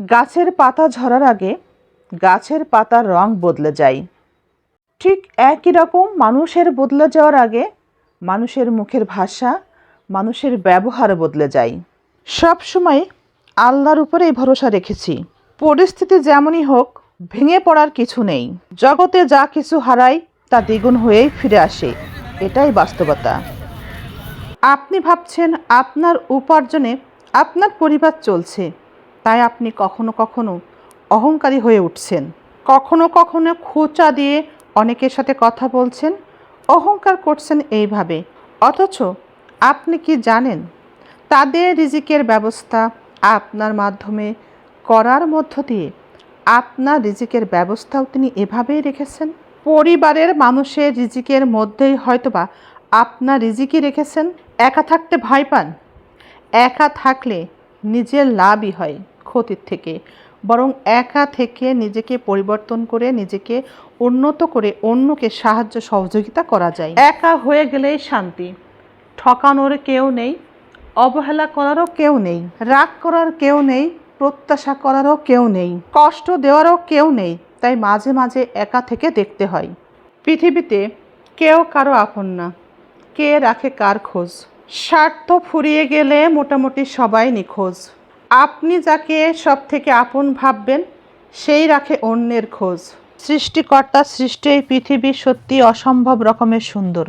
গাছের পাতা ঝরার আগে গাছের পাতার রং বদলে যায়। ঠিক একই রকম মানুষের বদলে যাওয়ার আগে মানুষের মুখের ভাষা, মানুষের ব্যবহার বদলে যায়। সব সময় আল্লাহর উপরেই ভরসা রেখেছি। পরিস্থিতি যেমনই হোক, ভেঙে পড়ার কিছু নেই। জগতে যা কিছু হারাই, তা দ্বিগুণ হয়েই ফিরে আসে। এটাই বাস্তবতা। আপনি ভাবছেন আপনার উপার্জনে আপনার পরিবার চলছে। তাই আপনি কখনো কখনো অহংকারী হয়ে উঠছেন। কখনো কখনো খোঁচা দিয়ে অনেকের সাথে কথা বলছেন, অহংকার করছেন এইভাবে। অথচ আপনি কি জানেন? তাদের রিজিকের ব্যবস্থা আপনার মাধ্যমে করার মধ্য দিয়ে আপনার রিজিকের ব্যবস্থাও তিনি এভাবেই রেখেছেন। পরিবারের মানুষের রিজিকের মধ্যেই হয়তোবা আপনার রিজিকই রেখেছেন। একা থাকতে ভয় পান। একা থাকলে নিজের লাভই হয় ক্ষতির থেকে। বরং একা থেকে নিজেকে পরিবর্তন করে নিজেকে উন্নত করে অন্যকে সাহায্য সহযোগিতা করা যায়। একা হয়ে গেলেই শান্তি। ঠকানোর কেউ নেই, অবহেলা করারও কেউ নেই, রাগ করার কেউ নেই, প্রত্যাশা করারও কেউ নেই, কষ্ট দেওয়ারও কেউ নেই, তাই মাঝে মাঝে একা থেকে দেখতে হয়। পৃথিবীতে কেউ কারও আপন না, কে রাখে কার খোঁজ? স্বার্থ ফুরিয়ে গেলে মোটামুটি সবাই নিখোঁজ। আপনি যাকে সব থেকে আপন ভাববেন, সেই রাখে অন্যের খোঁজ। সৃষ্টিকর্তা সৃষ্টি এই পৃথিবী সত্যি অসম্ভব রকমের সুন্দর।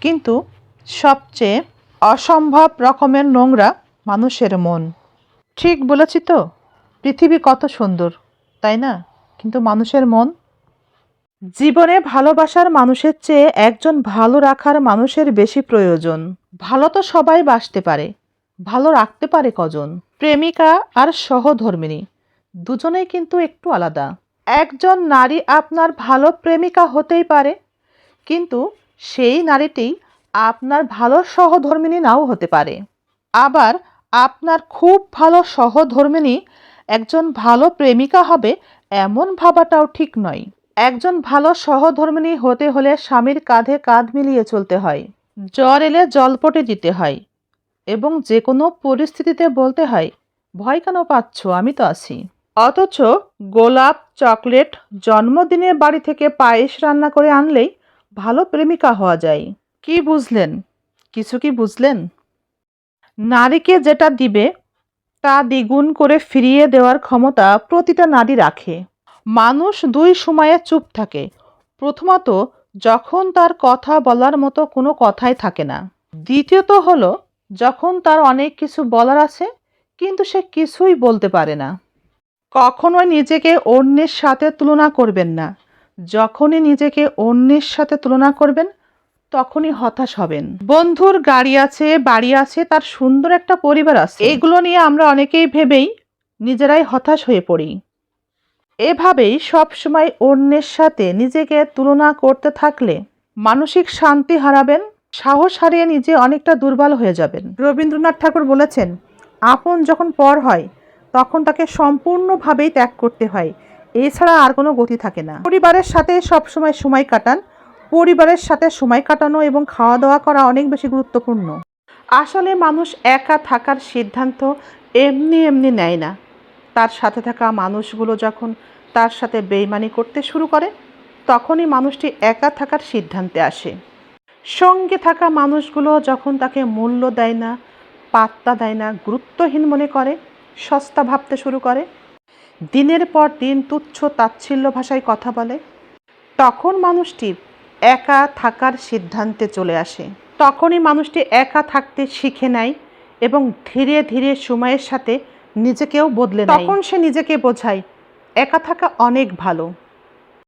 কিন্তু সবচেয়ে অসম্ভব রকমের নোংরা মানুষের মন। ঠিক বলেছি তো? পৃথিবী কত সুন্দর, তাই না? কিন্তু মানুষের মন? জীবনে ভালোবাসার মানুষের চেয়ে একজন ভালো রাখার মানুষের বেশি প্রয়োজন। ভালো তো সবাই বাসতে পারে, ভালো রাখতে পারে কজন? প্রেমিকা আর সহধর্মিণী দুজনেই কিন্তু একটু আলাদা। একজন নারী আপনার ভালো প্রেমিকা হতেই পারে, কিন্তু সেই নারীটি আপনার ভালো সহধর্মিণী নাও হতে পারে। আবার আপনার খুব ভালো সহধর্মিণী একজন ভালো প্রেমিকা হবে এমন ভাবাটাও ঠিক নয়। একজন ভালো সহধর্মিণী হতে হলে স্বামীর কাঁধে কাঁধ মিলিয়ে চলতে হয়। জ্বর এলে জলপটে দিতে হয় এবং যে কোনো পরিস্থিতিতে বলতে হয়, ভয় কেন পাচ্ছ? আমি তো আছি। অথচ গোলাপ, চকলেট, জন্মদিনে বাড়ি থেকে পায়েস রান্না করে আনলেই ভালো প্রেমিকা হওয়া যায়। কি বুঝলেন? কিছু কি বুঝলেন? নারীকে যেটা দিবে, তা দ্বিগুণ করে ফিরিয়ে দেওয়ার ক্ষমতা প্রতিটা নারী রাখে। মানুষ দুই সময়ে চুপ থাকে। প্রথমত যখন তার কথা বলার মতো কোনো কথাই থাকে না। দ্বিতীয়ত হলো যখন তার অনেক কিছু বলার আছে কিন্তু সে কিছুই বলতে পারে না। কখনোই নিজেকে অন্যের সাথে তুলনা করবেন না। যখনই নিজেকে অন্যের সাথে তুলনা করবেন তখনই হতাশ হবেন। বন্ধুর গাড়ি আছে বাড়ি আছে তার সুন্দর একটা পরিবার আছে। এগুলো নিয়ে আমরা অনেকেই ভেবেই নিজেরাই হতাশ হয়ে পড়ি। এভাবেই সব সময় অন্যের সাথে নিজেকে তুলনা করতে থাকলে মানসিক শান্তি হারাবেন, সাহস হারিয়ে নিজে অনেকটা দুর্বল হয়ে যাবেন। রবীন্দ্রনাথ ঠাকুর বলেছেন, আপন যখন পর হয়, তখন তাকে সম্পূর্ণভাবেই ত্যাগ করতে হয়। এছাড়া আর কোনো গতি থাকে না। পরিবারের সাথে সব সময় সময় কাটান, পরিবারের সাথে সময় কাটানো এবং খাওয়া দাওয়া করা অনেক বেশি গুরুত্বপূর্ণ। আসলে মানুষ একা থাকার সিদ্ধান্ত এমনি এমনি নেয় না। তার সাথে থাকা মানুষগুলো যখন তার সাথে বেইমানি করতে শুরু করে, তখনই মানুষটি একা থাকার সিদ্ধান্তে আসে। সঙ্গে থাকা মানুষগুলো যখন তাকে মূল্য দেয় না, পাত্তা দেয় না, গুরুত্বহীন মনে করে, সস্তা ভাবতে শুরু করে, দিনের পর দিন তুচ্ছ তাচ্ছিল্য ভাষায় কথা বলে, তখন মানুষটি একা থাকার সিদ্ধান্তে চলে আসে। তখনই মানুষটি একা থাকতে শিখে নেয় এবং ধীরে ধীরে সময়ের সাথে নিজেকেও বদলে তখন সে নিজেকে বোঝায় একা থাকা অনেক ভালো।